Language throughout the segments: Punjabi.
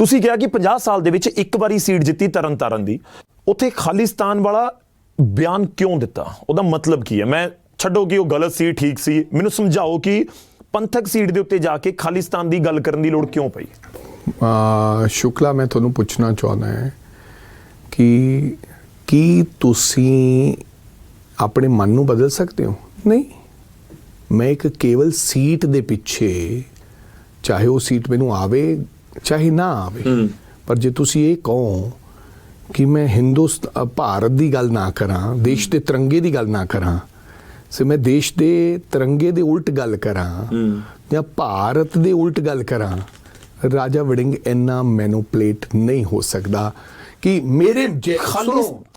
ਤੁਸੀਂ ਕਿਹਾ ਕਿ 50 ਸਾਲ ਦੇ ਵਿੱਚ ਇੱਕ ਵਾਰੀ ਸੀਟ ਜਿੱਤੀ ਤਰਨਤਾਰਨ ਦੀ। ਉੱਥੇ ਖਾਲਿਸਤਾਨ ਵਾਲਾ ਬਿਆਨ ਕਿਉਂ ਦਿੱਤਾ? ਉਹਦਾ ਮਤਲਬ ਕੀ ਹੈ? ਮੈਂ ਛੱਡੋ ਕਿ ਉਹ ਗਲਤ ਸੀ, ਠੀਕ ਸੀ। ਮੈਨੂੰ ਸਮਝਾਓ ਕਿ ਪੰਥਕ ਸੀਟ ਦੇ ਉੱਤੇ ਜਾ ਕੇ ਖਾਲਿਸਤਾਨ ਦੀ ਗੱਲ ਕਰਨ ਦੀ ਲੋੜ ਕਿਉਂ ਪਈ? ਸ਼ੁਕਲਾ, ਮੈਂ ਤੁਹਾਨੂੰ ਪੁੱਛਣਾ ਚਾਹੁੰਦਾ ਹਾਂ ਕਿ ਕੀ ਤੁਸੀਂ ਆਪਣੇ ਮਨ ਨੂੰ ਬਦਲ ਸਕਦੇ ਹੋ? ਨਹੀਂ। ਮੈਂ ਇੱਕ ਕੇਵਲ ਸੀਟ ਦੇ ਪਿੱਛੇ ਚਾਹੇ ਉਹ ਸੀਟ ਮੈਨੂੰ ਆਵੇ ਚਾਹੇ ਨਾ ਆਵੇ ਪਰ ਜੇ ਤੁਸੀਂ ਇਹ ਕਹੋ ਕਿ ਮੈਂ ਹਿੰਦੁਸਤਾਨ ਭਾਰਤ ਦੀ ਗੱਲ ਨਾ ਕਰਾਂ ਦੇਸ਼ ਦੇ ਤਿਰੰਗੇ ਦੀ ਗੱਲ ਨਾ ਕਰਾਂ ਸੇ ਮੈਂ ਦੇਸ਼ ਦੇ ਤਿਰੰਗੇ ਦੇ ਉਲਟ ਗੱਲ ਕਰਾਂ ਜਾਂ ਭਾਰਤ ਦੇ ਉਲਟ ਗੱਲ ਕਰਾਂ ਰਾਜਾ ਵੜਿੰਗ ਇੰਨਾ ਮੈਨੂਪਲੇਟ ਨਹੀਂ ਹੋ ਸਕਦਾ ਕਿ ਮੇਰੇ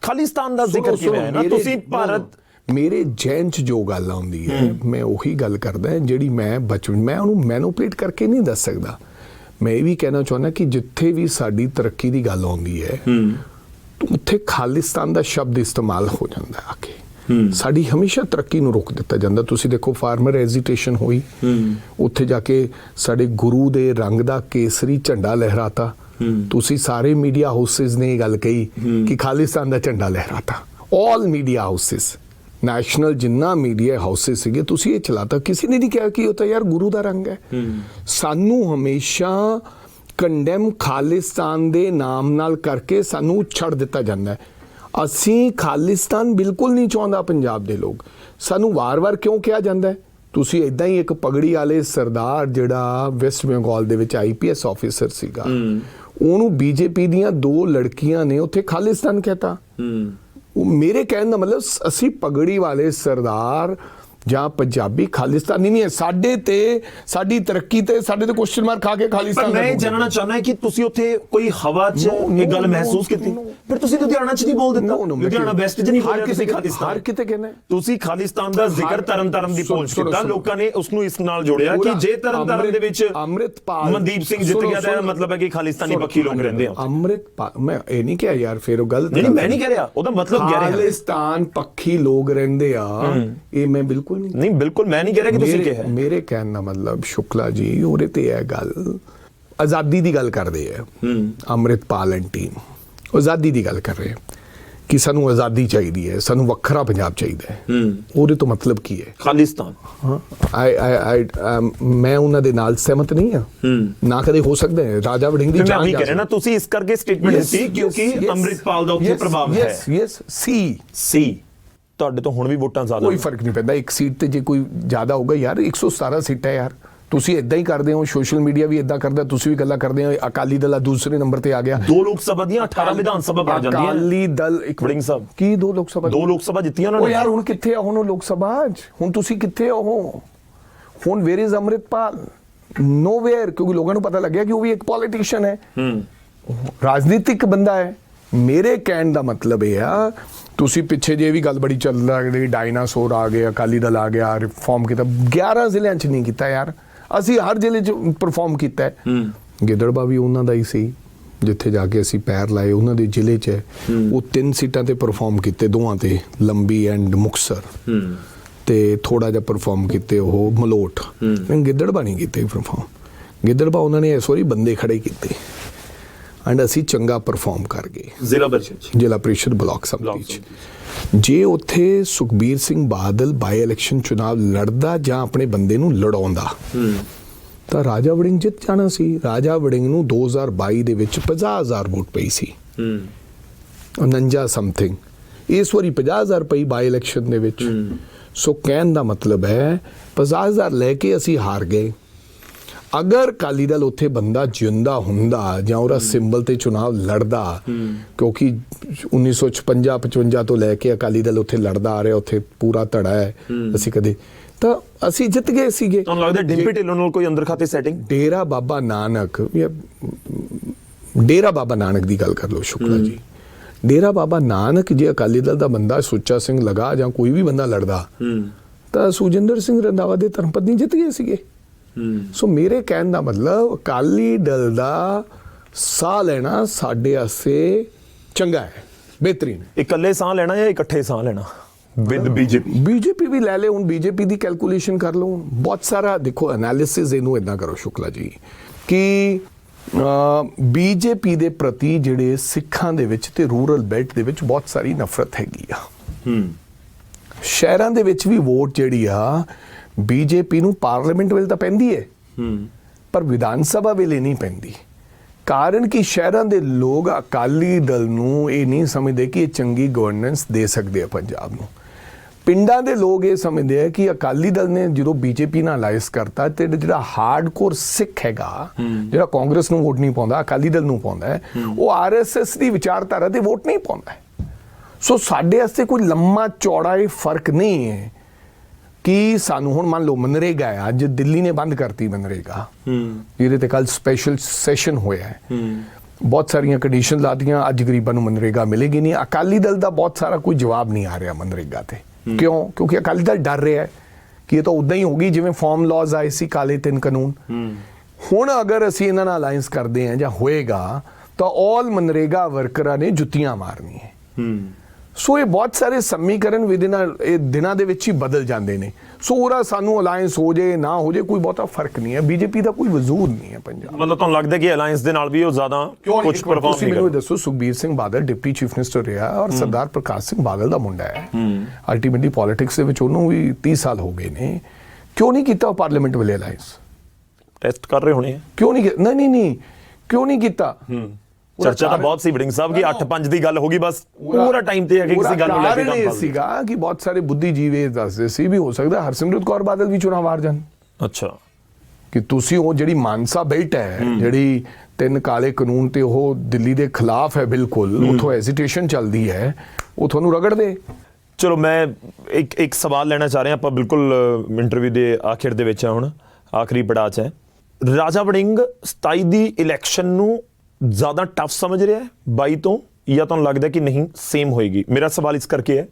ਖਾਲਿਸਤਾਨ ਦਾ ਜ਼ਿਕਰ ਕਿਵੇਂ ਹੈ ਨਾ? ਮੇਰੇ- ਤੁਸੀਂ ਭਾਰਤ ਮੇਰੇ ਜੈਨ ਚ ਜੋ ਗੱਲ ਆਉਂਦੀ ਹੈ ਮੈਂ ਉਹੀ ਗੱਲ ਕਰਦਾ ਜਿਹੜੀ ਮੈਂ ਬਚਪਨ ਮੈਂ ਉਹਨੂੰ ਮੈਨੂਪਲੇਟ ਕਰਕੇ ਨਹੀਂ ਦੱਸ ਸਕਦਾ। ਮੈਂ ਇਹ ਵੀ ਕਹਿਣਾ ਚਾਹੁੰਦਾ ਕਿ ਜਿੱਥੇ ਵੀ ਸਾਡੀ ਤਰੱਕੀ ਦੀ ਗੱਲ ਆਉਂਦੀ ਹੈ ਉੱਥੇ ਖਾਲਿਸਤਾਨ ਦਾ ਸ਼ਬਦ ਇਸਤੇਮਾਲ ਹੋ ਜਾਂਦਾ ਆ ਕੇ ਸਾਡੀ ਹਮੇਸ਼ਾ ਤਰੱਕੀ ਨੂੰ ਰੋਕ ਦਿੱਤਾ ਜਾਂਦਾ। ਤੁਸੀਂ ਦੇਖੋ ਫਾਰਮਰ ਐਜੀਟੇਸ਼ਨ ਹੋਈ। ਉੱਥੇ ਜਾ ਕੇ ਸਾਡੇ ਗੁਰੂ ਦੇ ਰੰਗ ਦਾ ਕੇਸਰੀ ਝੰਡਾ ਲਹਿਰਾਤਾ। ਤੁਸੀਂ ਸਾਰੇ ਮੀਡੀਆ ਹਾਊਸਸ ਨੇ ਇਹ ਗੱਲ ਕਹੀ ਕਿ ਖਾਲਿਸਤਾਨ ਦਾ ਝੰਡਾ ਲਹਿਰਾਤਾ। 올 ਮੀਡੀਆ ਹਾਊਸਸ ਨੈਸ਼ਨਲ ਜਿੰਨਾ ਮੀਡੀਆ ਹਾਊਸਸ ਸੀਗੇ ਤੁਸੀਂ ਇਹ ਚਲਾਤਾ। ਕਿਸੇ ਨੇ ਨਹੀਂ ਕਿਹਾ ਕਿ ਉਹ ਤਾਂ ਯਾਰ ਗੁਰੂ ਦਾ ਰੰਗ ਹੈ। ਸਾਨੂੰ ਹਮੇਸ਼ਾ ਕੰਡੈਮ ਖਾਲਿਸਤਾਨ ਦੇ ਨਾਮ ਨਾਲ ਕਰਕੇ ਸਾਨੂੰ ਛੱਡ ਦਿੱਤਾ ਜਾਂਦਾ ਹੈ। ਅਸੀਂ ਖਾਲਿਸਤਾਨ ਬਿਲਕੁਲ ਨਹੀਂ ਚਾਹੁੰਦਾ ਪੰਜਾਬ ਦੇ ਲੋਕ। ਸਾਨੂੰ ਵਾਰ-ਵਾਰ ਕਿਉਂ ਕਿਹਾ ਜਾਂਦਾ ਹੈ? ਤੁਸੀਂ ਇਦਾਂ ਹੀ ਇੱਕ ਪਗੜੀ ਵਾਲੇ ਸਰਦਾਰ ਜਿਹੜਾ ਵੈਸਟ ਬੰਗਾਲ ਦੇ ਵਿੱਚ ਆਈਪੀਐਸ ਆਫੀਸਰ ਸੀਗਾ ਉਹਨੂੰ ਬੀਜੇਪੀ ਦੀਆਂ ਦੋ ਲੜਕੀਆਂ ਨੇ ਉੱਥੇ ਖਾਲਿਸਤਾਨ ਕਹਤਾ। ਉਹ ਮੇਰੇ ਕਹਿਣ ਦਾ ਮਤਲਬ ਅਸੀਂ ਪਗੜੀ ਵਾਲੇ ਸਰਦਾਰ ਜਾਂ ਪੰਜਾਬੀ ਖਾਲਿਸਤਾਨੀ ਨਹੀਂ ਹੈ। ਸਾਡੇ ਤੇ ਸਾਡੀ ਤਰੱਕੀ ਤੇ ਸਾਡੇ ਤੇ ਕੁਐਸਚਨ ਮਾਰਕ ਖਾ ਕੇ ਖਾਲਿਸਤਾਨ ਮੈਂ ਜਾਣਨਾ ਚਾਹੁੰਦਾ ਕਿ ਤੁਸੀਂ ਉੱਥੇ ਕੋਈ ਹਵਾ 'ਚ ਇਹ ਗੱਲ ਮਹਿਸੂਸ ਕੀਤੀ. ਫਿਰ ਤੁਸੀਂ ਲੁਧਿਆਣਾ 'ਚ ਨਹੀਂ ਬੋਲ ਦਿੱਤਾ? ਲੁਧਿਆਣਾ ਵੈਸਟ 'ਚ ਨਹੀਂ ਹਰ ਬੋਲਿਆ ਤੁਸੀਂ ਖਾਲਿਸਤਾਨ ਹਰ ਕਿਤੇ ਕਹਿੰਦੇ। ਤੁਸੀਂ ਖਾਲਿਸਤਾਨ ਦਾ ਜ਼ਿਕਰ ਤਰਨਤਾਰਨ ਦੀ ਸੁਣੋ, ਕੀਤਾ। ਲੋਕਾਂ ਨੇ ਉਸ ਨੂੰ ਇਸ ਨਾਲ ਜੋੜਿਆ ਕਿ ਜੇ ਤਰਨਤਾਰਨ ਦੇ ਵਿੱਚ ਅੰਮ੍ਰਿਤ- ਅੰਮ੍ਰਿਤਪਾਲ ਮਨਦੀਪ ਸਿੰਘ ਜਿੱਤ ਗਿਆ ਤਾਂ। ਮਤਲਬ ਹੈ ਕਿ ਖਾਲਿਸਤਾਨੀ ਪੱਖੀ ਲੋਕ ਰਹਿੰਦੇ ਆ। ਅੰਮ੍ਰਿਤਪਾਲ ਮੈਂ ਇਹ ਨਹੀਂ ਕਿਹਾ ਯਾਰ ਫਿਰ ਉਹ ਗਲਤ ਨਹੀਂ ਨਹੀਂ, ਮੈਂ ਨਹੀਂ ਕਹਿ ਰਿਹਾ। ਉਹਦਾ ਮਤਲਬ ਕਹਿ ਰਿਹਾ। ਖਾਲਿਸਤਾਨ ਪੱਖੀ ਲੋਕ ਰਹਿੰਦੇ ਆ। ਇਹ ਮੈਂ ਬਿਲਕੁਲ ਨਹੀਂ। ਨਹੀਂ ਬਿਲਕੁਲ ਮੈਂ ਨਹੀਂ ਕਹਿ ਰਿਹਾ ਕਿ ਤੁਸੀਂ ਕਿਹਾ ਮੇਰੇ ਕਹਿਣ ਦਾ ਮਤਲਬ ਸ਼ੁਕਲਾ ਜੀ ਉਹਦੇ ਤੇ ਇਹ ਗੱਲ ਆਜ਼ਾਦੀ ਦੀ ਗੱਲ ਕਰਦੇ ਆ। ਅੰਮ੍ਰਿਤਪਾਲ ਟੀਮ ਆਜ਼ਾਦੀ ਦੀ ਗੱਲ ਕਰ ਰਹੇ ਆ ਕਿ ਸਾਨੂੰ ਆਜ਼ਾਦੀ ਚਾਹੀਦੀ ਹੈ ਸਾਨੂੰ ਵੱਖਰਾ ਪੰਜਾਬ ਚਾਹੀਦਾ ਹੈ। ਉਹਦੇ ਤੋਂ ਮਤਲਬ ਕੀ ਹੈ? ਖਾਲਿਸਤਾਨ। ਹਾਂ। ਆਈ ਆਈ ਆਈ ਮੈਂ ਉਹਨਾਂ ਦੇ ਨਾਲ ਸਹਿਮਤ ਨਹੀਂ ਆ ਨਾ ਕਦੇ ਹੋ ਸਕਦਾ ਹੈ। ਰਾਜਾ ਵੜਿੰਗ ਦੀ ਜਾਨ ਜਾ ਰਿਹਾ ਨਾ ਤੁਸੀਂ ਇਸ ਕਰਕੇ ਸਟੇਟਮੈਂਟ ਦਿੱਤੀ ਕਿਉਂਕਿ. ਅੰਮ੍ਰਿਤਪਾਲ ਦਾ ਉੱਥੇ ਪ੍ਰਭਾਵ ਹੈ। yes, yes, ਸੀ ਸੀ ਤੁਹਾਡੇ ਤੋਂ ਹੁਣ ਵੀ ਵੋਟਾਂ ਜ਼ਿਆਦਾ ਕੋਈ। ਫ਼ਰਕ ਨਹੀਂ ਪੈਂਦਾ। ਇੱਕ ਸੀਟ ਤੇ ਜੇ ਕੋਈ ਜ਼ਿਆਦਾ ਹੋਊਗਾ ਯਾਰ 117 ਸੀਟਾਂ ਹੈ ਯਾਰ। ਤੁਸੀਂ ਇਦਾਂ ਹੀ ਕਰਦੇ ਹੋ ਸੋਸ਼ਲ ਮੀਡੀਆ ਵੀ ਇਦਾਂ ਕਰਦਾ ਤੁਸੀਂ ਵੀ ਗੱਲਾਂ ਕਰਦੇ ਹੋ ਅਕਾਲੀ ਦਲ ਆ ਦੂਸਰੇ ਨੰਬਰ ਤੇ ਆ ਗਿਆ। ਦੋ ਲੋਕ ਸਭਾ ਦੀਆਂ 18 ਵਿਧਾਨ ਸਭਾ ਬਣ ਜਾਂਦੀਆਂ। ਅਕਾਲੀ ਦਲ ਇੱਕ ਵੜਿੰਗ ਸਾਹਿਬ। ਕੀ ਦੋ ਲੋਕ ਸਭਾ ਦੋ ਲੋਕ ਸਭਾ ਜਿੱਤੀਆਂ ਉਹਨਾਂ ਉਹ ਨੇ। ਯਾਰ ਹੁਣ ਕਿੱਥੇ ਆ? ਹੁਣ ਉਹ ਲੋਕ ਸਭਾ ਹੁਣ ਤੁਸੀਂ ਕਿੱਥੇ ਹੋ? ਹੁਣ ਵੇਰ ਇਜ਼ ਅੰਮ੍ਰਿਤਪਾਲ? ਨੋਵੇਅਰ ਕਿਉਂਕਿ ਲੋਕਾਂ ਨੂੰ ਪਤਾ ਲੱਗਿਆ ਕਿ ਉਹ ਵੀ ਇੱਕ ਪੋਲੀਟੀਸ਼ੀਅਨ ਹੈ। ਰਾਜਨੀਤਿਕ ਬੰਦਾ ਹੈ। ਮੇਰੇ ਕਹਿਣ ਦਾ ਮਤਲਬ ਇਹ ਆ ਤੁਸੀਂ ਪਿੱਛੇ ਜੇ ਵੀ ਗੱਲ ਬੜੀ ਚੱਲ ਰਹੀ ਡਾਇਨਾਸੌਰ ਆ ਗਏ ਅਕਾਲੀ ਦਲ ਆ ਗਿਆ ਰਿਫਾਰਮ ਕੀਤਾ 11 ਜ਼ਿਲ੍ਹਿਆਂ 'ਚ ਨਹੀਂ ਕੀਤਾ ਯਾਰ। ਅਸੀਂ ਹਰ ਜ਼ਿਲ੍ਹੇ 'ਚ ਪਰਫਾਰਮ ਕੀਤਾ ਹੈ। ਗਿੱਦੜਬਾ ਵੀ ਉਹਨਾਂ ਦਾ ਹੀ ਸੀ ਜਿੱਥੇ ਜਾ ਕੇ ਅਸੀਂ ਪੈਰ ਲਾਏ ਉਹਨਾਂ ਦੇ ਜ਼ਿਲ੍ਹੇ 'ਚ। ਉਹ ਤਿੰਨ ਸੀਟਾਂ ਤੇ ਪਰਫਾਰਮ ਕੀਤੇ ਦੋਵਾਂ ਤੇ ਲੰਬੀ ਐਂਡ ਮੁਕਸਰ। ਤੇ ਥੋੜਾ ਜਿਹਾ ਪਰਫਾਰਮ ਕੀਤੇ ਉਹ ਮਲੋਟ। ਗਿੱਦੜਬਾ ਨਹੀਂ ਕੀਤੇ ਪਰਫਾਰਮ ਗਿੱਦੜਬਾ ਉਹਨਾਂ ਨੇ ਇਸ ਵਾਰੀ ਬੰਦੇ ਖੜੇ ਕੀਤੇ। ਐਂਡ ਅਸੀਂ ਚੰਗਾ ਪਰਫਾਰਮ ਕਰ ਗਏ। ਜ਼ਿਲ੍ਹਾ ਪਰਿਸ਼ਦ। ਜ਼ਿਲ੍ਹਾ ਪ੍ਰੀਸ਼ਦ ਬਲਾਕ ਸਮਿਤੀ ਚ। ਜੇ ਉੱਥੇ ਸੁਖਬੀਰ ਸਿੰਘ ਬਾਦਲ ਬਾਈ ਇਲੈਕਸ਼ਨ ਚੁਣਾਵ ਲੜਦਾ ਜਾਂ ਆਪਣੇ ਬੰਦੇ ਨੂੰ ਲੜਾਉਂਦਾ ਤਾਂ ਰਾਜਾ ਵੜਿੰਗ ਜਿੱਤ ਜਾਣਾ ਸੀ। ਰਾਜਾ ਵੜਿੰਗ ਨੂੰ 2022 ਦੇ ਵਿੱਚ 50000 ਵੋਟ ਪਈ ਸੀ। 49 ਸਮਥਿੰਗ ਇਸ ਵਾਰੀ 50000 ਪਈ ਬਾਈ ਇਲੈਕਸ਼ਨ ਦੇ ਵਿੱਚ। ਸੋ ਕਹਿਣ ਦਾ ਮਤਲਬ ਹੈ 50000 ਲੈ ਕੇ ਅਸੀਂ ਹਾਰ ਗਏ। ਅਗਰ ਕਾਲੀ ਦਲ ਉੱਥੇ ਬੰਦਾ ਜਿੰਦਾ ਹੁੰਦਾ ਜਾਂ ਉਹਦਾ ਸਿੰਬਲ ਤੇ ਚੁਣਾਵ ਲੜਦਾ ਕਿਉਂਕਿ 1956 55 ਤੋਂ ਲੈ ਕੇ ਅਕਾਲੀ ਦਲ ਉੱਥੇ ਲੜਦਾ ਆ ਰਿਹਾ ਉੱਥੇ ਪੂਰਾ ਧੜਾ ਹੈ ਅਸੀਂ ਕਦੇ ਤਾਂ ਅਸੀਂ ਜਿੱਤ ਗਏ ਸੀਗੇ। ਤੁਹਾਨੂੰ ਲੱਗਦਾ ਡਿੰਪੀ ਢਿੱਲੋਂ ਨਾਲ ਕੋਈ ਅੰਦਰ ਖਾਤੇ ਸੈਟਿੰਗ ਡੇਰਾ ਬਾਬਾ ਨਾਨਕ ਡੇਰਾ ਬਾਬਾ ਨਾਨਕ ਦੀ ਗੱਲ ਕਰ ਲਓ ਸ਼ੁਕਲਾ ਜੀ। ਡੇਰਾ ਬਾਬਾ ਨਾਨਕ ਜੇ ਅਕਾਲੀ ਦਲ ਦਾ ਬੰਦਾ ਸੁੱਚਾ ਸਿੰਘ ਲਗਾ ਜਾਂ ਕੋਈ ਵੀ ਬੰਦਾ ਲੜਦਾ ਤਾਂ ਸੁਜਿੰਦਰ ਸਿੰਘ ਰੰਧਾਵਾ ਦੇ ਧਰਮਪਤਨੀ ਜਿੱਤ ਗਏ ਸੀਗੇ। ਸੋ ਮੇਰੇ ਕਹਿਣ ਦਾ ਮਤਲਬ ਅਕਾਲੀ ਦਲ ਦਾ ਸਾਹ ਲੈਣਾ ਸਾਡੇ ਵਾਸਤੇ ਚੰਗਾ ਹੈ ਬਿਹਤਰੀਨ ਹੈ। ਇਕੱਲੇ ਸਾਹ ਲੈਣਾ ਜਾਂ ਇਕੱਠੇ ਸਾਹ ਲੈਣਾ? ਵਿਦ ਬੀਜੇਪੀ ਬੀਜੇਪੀ ਵੀ ਲੈ ਲੈ ਹੁਣ ਬੀਜੇਪੀ ਦੀ ਕੈਲਕੂਲੇਸ਼ਨ ਕਰ ਲਓ। ਬਹੁਤ ਸਾਰਾ ਦੇਖੋ ਐਨਾਲਿਸਿਸ ਇਹਨੂੰ ਇਦਾਂ ਕਰੋ ਸ਼ੁਕਲਾ ਜੀ ਕਿ ਬੀਜੇਪੀ ਦੇ ਪ੍ਰਤੀ ਜਿਹੜੇ ਸਿੱਖਾਂ ਦੇ ਵਿੱਚ ਤੇ ਰੂਰਲ ਬੈਲਟ ਦੇ ਵਿੱਚ ਬਹੁਤ ਸਾਰੀ ਨਫ਼ਰਤ ਹੈਗੀ ਆ। ਹੂੰ। ਸ਼ਹਿਰਾਂ ਦੇ ਵਿੱਚ ਵੀ ਵੋਟ ਜਿਹੜੀ ਆ ਬੀਜੇਪੀ ਨੂੰ ਪਾਰਲੀਮੈਂਟ ਵੇਲੇ ਤਾਂ ਪੈਂਦੀ ਹੈ ਹੂੰ। ਪਰ ਵਿਧਾਨ ਸਭਾ ਵੇਲੇ ਨਹੀਂ ਪੈਂਦੀ। ਕਾਰਨ ਕਿ ਸ਼ਹਿਰਾਂ ਦੇ ਲੋਕ ਅਕਾਲੀ ਦਲ ਨੂੰ ਇਹ ਨਹੀਂ ਸਮਝਦੇ ਕਿ ਇਹ ਚੰਗੀ ਗਵਰਨੈਂਸ ਦੇ ਸਕਦੇ ਆ ਪੰਜਾਬ ਨੂੰ। ਪਿੰਡਾਂ ਦੇ ਲੋਕ ਇਹ ਸਮਝਦੇ ਆ ਕਿ ਅਕਾਲੀ ਦਲ ਨੇ ਜਦੋਂ ਬੀਜੇਪੀ ਨਾਲ ਅਲਾਈਅੰਸ ਕਰਤਾ ਤੇ ਜਿਹੜਾ ਹਾਰਡਕੋਰ ਸਿੱਖ ਹੈਗਾ ਜਿਹੜਾ ਕਾਂਗਰਸ ਨੂੰ ਵੋਟ ਨਹੀਂ ਪਾਉਂਦਾ ਅਕਾਲੀ ਦਲ ਨੂੰ ਪਾਉਂਦਾ ਉਹ ਆਰਐਸਐਸ ਦੀ ਵਿਚਾਰਧਾਰਾ ਤੇ ਵੋਟ ਨਹੀਂ ਪਾਉਂਦਾ। ਸੋ ਸਾਡੇ ਵਾਸਤੇ ਕੋਈ ਲੰਮਾ ਚੌੜਾ ਇਹ ਫ਼ਰਕ ਨਹੀਂ ਹੈ। ਕਿ ਸਾਨੂੰ ਹੁਣ ਮੰਨ ਲਓ ਮਨਰੇਗਾ ਹੈ ਅੱਜ ਦਿੱਲੀ ਨੇ ਬੰਦ ਕਰਤੀ ਮਨਰੇਗਾ। ਹੂੰ। ਜਿਹਦੇ ਤੇ ਕੱਲ ਸਪੈਸ਼ਲ ਸੈਸ਼ਨ ਹੋਇਆ ਹੈ। ਬਹੁਤ ਸਾਰੀਆਂ ਕੰਡੀਸ਼ਨ ਲਾਦੀਆਂ ਅੱਜ ਗਰੀਬਾਂ ਨੂੰ ਮਨਰੇਗਾ ਮਿਲੇਗੀ ਨਹੀਂ। ਅਕਾਲੀ ਦਲ ਦਾ ਬਹੁਤ ਸਾਰਾ ਕੋਈ ਜਵਾਬ ਨਹੀਂ ਆ ਰਿਹਾ ਮਨਰੇਗਾ ਤੇ। ਕਿਉਂ? ਕਿਉਂਕਿ ਅਕਾਲੀ ਦਲ ਡਰ ਰਿਹਾ ਹੈ ਕਿ ਇਹ ਤਾਂ ਉਦਾਂ ਹੀ ਹੋਗੀ ਜਿਵੇਂ ਫਾਰਮ ਲਾਜ਼ ਆਏ ਸੀ ਕਾਲੇ ਤਿੰਨ ਕਾਨੂੰਨ। ਹੁਣ ਅਗਰ ਅਸੀਂ ਇਹਨਾਂ ਨਾਲ ਅਲਾਈਅੰਸ ਕਰਦੇ ਹਾਂ ਜਾਂ ਹੋਏਗਾ ਤਾਂ ਆਲ ਮਨਰੇਗਾ ਵਰਕਰਾਂ ਨੇ ਜੁੱਤੀਆਂ ਮਾਰਨੀਆਂ। ਹੂੰ। ਸੋ ਇਹ ਬਹੁਤ ਸਾਰੇ ਸਮੀਕਰਨ ਵਿਦਿਨਾਂ ਇਹ ਦਿਨਾਂ ਦੇ ਵਿੱਚ ਹੀ ਬਦਲ ਜਾਂਦੇ ਨੇ। ਸੋ ਉਹਦਾ ਸਾਨੂੰ ਅਲਾਈਅੰਸ ਹੋ ਜੇ ਨਾ ਹੋ ਜੇ ਕੋਈ ਬਹੁਤਾ ਫ਼ਰਕ ਨਹੀਂ ਹੈ। ਬੀਜੇਪੀ ਦਾ ਕੋਈ ਵਜੂਦ ਨਹੀਂ ਹੈ ਪੰਜਾਬ। ਮਤਲਬ ਤੁਹਾਨੂੰ ਲੱਗਦਾ ਕਿ ਅਲਾਈਅੰਸ ਦੇ ਨਾਲ ਵੀ ਉਹ ਜ਼ਿਆਦਾ ਕੁਝ ਪਰਫਾਰਮ ਨਹੀਂ ਮੈਨੂੰ ਕਰਦਾ ਦੱਸੋ Sukhbir Singh Badal deputy chief minister ਰਿਹਾ ਔਰ ਸਰਦਾਰ ਪ੍ਰਕਾਸ਼ ਸਿੰਘ ਬਾਦਲ ਦਾ ਮੁੰਡਾ ਹੈ। ਅਲਟੀਮੇਟਲੀ ਪੋਲਿਟਿਕਸ ਦੇ ਵਿੱਚ ਉਹਨੂੰ ਵੀ 30 ਸਾਲ ਹੋ ਗਏ ਨੇ। ਕਿਉਂ ਨਹੀਂ ਕੀਤਾ ਉਹ ਪਾਰਲੀਮੈਂਟ ਵੇਲੇ ਅਲਾਈਅੰਸ ਟੈਸਟ ਕਰ ਰਹੇ ਹੋਣੇ ਕਿਉਂ ਨਹੀਂ ਨਹੀਂ ਨਹੀਂ ਕਿਉਂ ਨਹੀਂ ਕੀਤਾ? ਚਰਚਾ ਤਾਂ ਬਹੁਤ ਸੀ ਵੜਿੰਗ ਸਾਹਿਬ ਕਿ 8-5 ਦੀ ਗੱਲ ਹੋ ਗਈ ਬਸ? ਪੂਰਾ ਟਾਈਮ ਤੇ ਆ ਕਿ ਕਿਸੇ ਗੱਲ ਨੂੰ ਲੈ ਕੇ ਕੰਮ ਕਰ ਸੀਗਾ ਕਿ ਬਹੁਤ ਸਾਰੇ ਬੁੱਧੀਜੀਵੀ ਇਹ ਦੱਸਦੇ ਸੀ ਵੀ ਹੋ ਸਕਦਾ ਹਰਸਿਮਰਤ ਕੌਰ ਬਾਦਲ ਵੀ ਚੁਣਾਵ ਹਾਰ ਜਾਣ। ਅੱਛਾ। ਕਿ ਤੁਸੀਂ ਉਹ ਜਿਹੜੀ ਮਾਨਸਾ ਬੈਲਟ ਹੈ ਜਿਹੜੀ ਤਿੰਨ ਕਾਲੇ ਕਾਨੂੰਨ ਤੇ ਉਹ ਦਿੱਲੀ ਦੇ ਖਿਲਾਫ ਹੈ ਬਿਲਕੁਲ ਉਥੋਂ ਹੈਜ਼ਿਟੇਸ਼ਨ ਚੱਲਦੀ ਹੈ ਉਹ ਤੁਹਾਨੂੰ ਰਗੜ ਦੇ। ਚਲੋ ਮੈਂ ਇੱਕ ਇੱਕ ਸਵਾਲ ਲੈਣਾ ਚਾਹ ਰਿਹਾ ਆਪਾਂ ਬਿਲਕੁਲ ਇੰਟਰਵਿਊ ਦੇ ਆਖਿਰ ਦੇ ਵਿੱਚ ਆ ਹੁਣ ਆਖਰੀ ਪੜਾਅ 'ਚ ਹੈ। ਰਾਜਾ ਵੜਿੰਗ 27 ਦੀ ਇਲੈਕਸ਼ਨ ਨੂੰ ਜ਼ਿਆਦਾ ਟਫ ਸਮਝ ਰਿਹਾ ਹੈ 22 ਤੋਂ ਜਾਂ ਤੁਹਾਨੂੰ ਲੱਗਦਾ ਕਿ ਨਹੀਂ ਸੇਮ ਹੋਏਗੀ। ਮੇਰਾ ਸਵਾਲ ਇਸ ਕਰਕੇ ਹੈ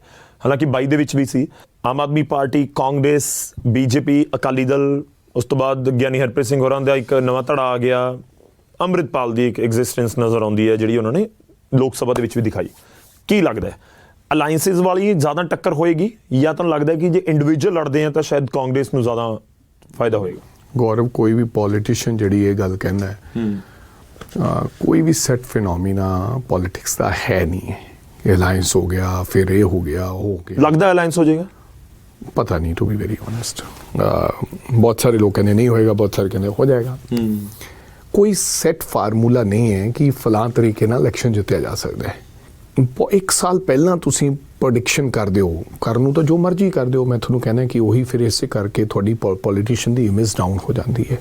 ਹਾਲਾਂਕਿ 22 ਦੇ ਵਿੱਚ ਵੀ ਸੀ। ਆਮ ਆਦਮੀ ਪਾਰਟੀ ਕਾਂਗਰਸ ਬੀਜੇਪੀ ਅਕਾਲੀ ਦਲ ਉਸ ਤੋਂ ਬਾਅਦ ਗਿਆਨੀ ਹਰਪ੍ਰੀਤ ਸਿੰਘ ਹੋਰਾਂ ਦਾ ਇੱਕ ਨਵਾਂ ਧੜਾ ਆ ਗਿਆ। ਅੰਮ੍ਰਿਤਪਾਲ ਦੀ ਇੱਕ ਐਗਜ਼ਿਸਟੈਂਸ ਨਜ਼ਰ ਆਉਂਦੀ ਹੈ ਜਿਹੜੀ ਉਹਨਾਂ ਨੇ ਲੋਕ ਸਭਾ ਦੇ ਵਿੱਚ ਵੀ ਦਿਖਾਈ। ਕੀ ਲੱਗਦਾ ਹੈ? ਅਲਾਈਅੰਸਸ ਵਾਲੀ ਜ਼ਿਆਦਾ ਟੱਕਰ ਹੋਏਗੀ ਜਾਂ ਤੁਹਾਨੂੰ ਲੱਗਦਾ ਹੈ ਕਿ ਜੇ ਇੰਡੀਵਿਜੂਅਲ ਲੜਦੇ ਆ ਤਾਂ ਸ਼ਾਇਦ ਕਾਂਗਰਸ ਨੂੰ ਜ਼ਿਆਦਾ ਫਾਇਦਾ ਹੋਏਗਾ? ਗੌਰਵ ਕੋਈ ਵੀ ਪੋਲੀਟੀਸ਼ੀਅਨ ਜਿਹੜੀ ਇਹ ਗੱਲ ਕਹਿੰਦਾ ਹੈ। ਕੋਈ ਵੀ ਸੈਟ ਫਿਨੋਮੀਨਾ ਪੋਲਿਟਿਕਸ ਦਾ ਹੈ ਨਹੀਂ। ਹੈ ਅਲਾਈਅੰਸ ਹੋ ਗਿਆ ਫਿਰ ਇਹ ਹੋ ਗਿਆ ਉਹ ਹੋ ਗਿਆ। ਲੱਗਦਾ ਅਲਾਈਅੰਸ ਹੋ ਜਾਏਗਾ? ਪਤਾ ਨਹੀਂ ਟੂ ਬੀ ਵੈਰੀ ਓਨੈਸਟ ਬਹੁਤ ਸਾਰੇ ਲੋਕ ਕਹਿੰਦੇ ਨਹੀਂ ਹੋਏਗਾ ਬਹੁਤ ਸਾਰੇ ਕਹਿੰਦੇ ਹੋ ਜਾਏਗਾ। ਕੋਈ ਸੈਟ ਫਾਰਮੂਲਾ ਨਹੀਂ ਹੈ ਕਿ ਫਲਾਂ ਤਰੀਕੇ ਨਾਲ ਇਲੈਕਸ਼ਨ ਜਿੱਤਿਆ ਜਾ ਸਕਦਾ ਹੈ। ਇੱਕ ਸਾਲ ਪਹਿਲਾਂ ਤੁਸੀਂ ਪ੍ਰੈਡਿਕਸ਼ਨ ਕਰਦੇ ਹੋ ਕਰਨ ਨੂੰ ਤਾਂ ਜੋ ਮਰਜ਼ੀ ਕਰਦੇ ਹੋ ਮੈਂ ਤੁਹਾਨੂੰ ਕਹਿੰਦਾ ਕਿ ਉਹੀ ਫਿਰ ਇਸੇ ਕਰਕੇ ਤੁਹਾਡੀ ਪੋਲੀਟੀਸ਼ੀਅਨ ਦੀ ਇਮੇਜ ਡਾਊਨ ਹੋ ਜਾਂਦੀ ਹੈ।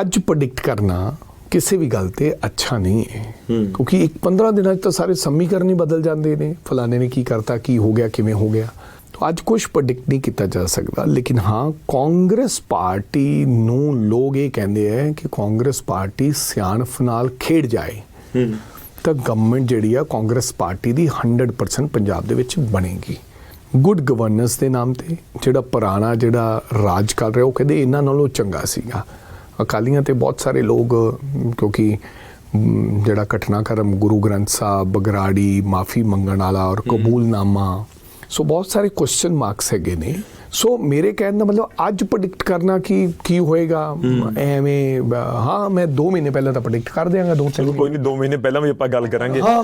ਅੱਜ ਪ੍ਰੈਡਿਕਟ ਕਰਨਾ ਕਿਸੇ ਵੀ ਗੱਲ ਤੇ ਅੱਛਾ ਨਹੀਂ ਹੈ। ਕਿਉਂਕਿ ਇੱਕ 15 ਦਿਨਾਂ 'ਚ ਤਾਂ ਸਾਰੇ ਸਮੀਕਰਨ ਹੀ ਬਦਲ ਜਾਂਦੇ ਨੇ। ਫਲਾਣੇ ਨੇ ਕੀ ਕਰਤਾ ਕੀ ਹੋ ਗਿਆ ਕਿਵੇਂ ਹੋ ਗਿਆ। ਤਾਂ ਅੱਜ ਕੁਝ ਪ੍ਰੈਡਿਕਟ ਨਹੀਂ ਕੀਤਾ ਜਾ ਸਕਦਾ। ਲੇਕਿਨ ਹਾਂ ਕਾਂਗਰਸ ਪਾਰਟੀ ਨੂੰ ਲੋਕ ਇਹ ਕਹਿੰਦੇ ਆ ਕਿ ਕਾਂਗਰਸ ਪਾਰਟੀ ਸਿਆਣਪ ਨਾਲ ਖੇਡ ਜਾਏ। ਤਾਂ ਗਵਰਨਮੈਂਟ ਜਿਹੜੀ ਆ ਕਾਂਗਰਸ ਪਾਰਟੀ ਦੀ 100% ਪੰਜਾਬ ਦੇ ਵਿੱਚ ਬਣੇਗੀ। ਗੁੱਡ ਗਵਰਨੈਂਸ ਦੇ ਨਾਮ ਤੇ ਜਿਹੜਾ ਪੁਰਾਣਾ ਜਿਹੜਾ ਰਾਜ ਕਰ ਰਿਹਾ ਉਹ ਕਹਿੰਦੇ ਇਹਨਾਂ ਨਾਲੋਂ ਚੰਗਾ ਸੀਗਾ। ਅਕਾਲੀਆਂ ਤੇ ਬਹੁਤ ਸਾਰੇ ਲੋਕ ਕਿਉਂਕਿ ਜਿਹੜਾ ਘਟਨਾਕ੍ਰਮ ਗੁਰੂ ਗ੍ਰੰਥ ਸਾਹਿਬ ਬਗਰਾੜੀ ਮਾਫੀ ਮੰਗਣ ਵਾਲਾ ਔਰ ਕਬੂਲਨਾਮਾ ਸੋ ਬਹੁਤ ਸਾਰੇ ਕੁਐਸਚਨ ਮਾਰਕਸ ਹੈਗੇ ਨੇ। ਸੋ ਮੇਰੇ ਕਹਿਣ ਦਾ ਮਤਲਬ ਅੱਜ ਪ੍ਰੈਡਿਕਟ ਕਰਨਾ ਕਿ ਕੀ ਹੋਏਗਾ? ਐਵੇਂ ਹਾਂ ਮੈਂ 2 ਮਹੀਨੇ ਪਹਿਲਾਂ ਤਾਂ ਪ੍ਰੈਡਿਕਟ ਕਰ ਦਿਆਂਗਾ ਦੋ ਚਲੋ ਕੋਈ ਨਹੀਂ 2 ਮਹੀਨੇ ਪਹਿਲਾਂ ਵੀ ਆਪਾਂ ਗੱਲ ਕਰਾਂਗੇ। ਹਾਂ।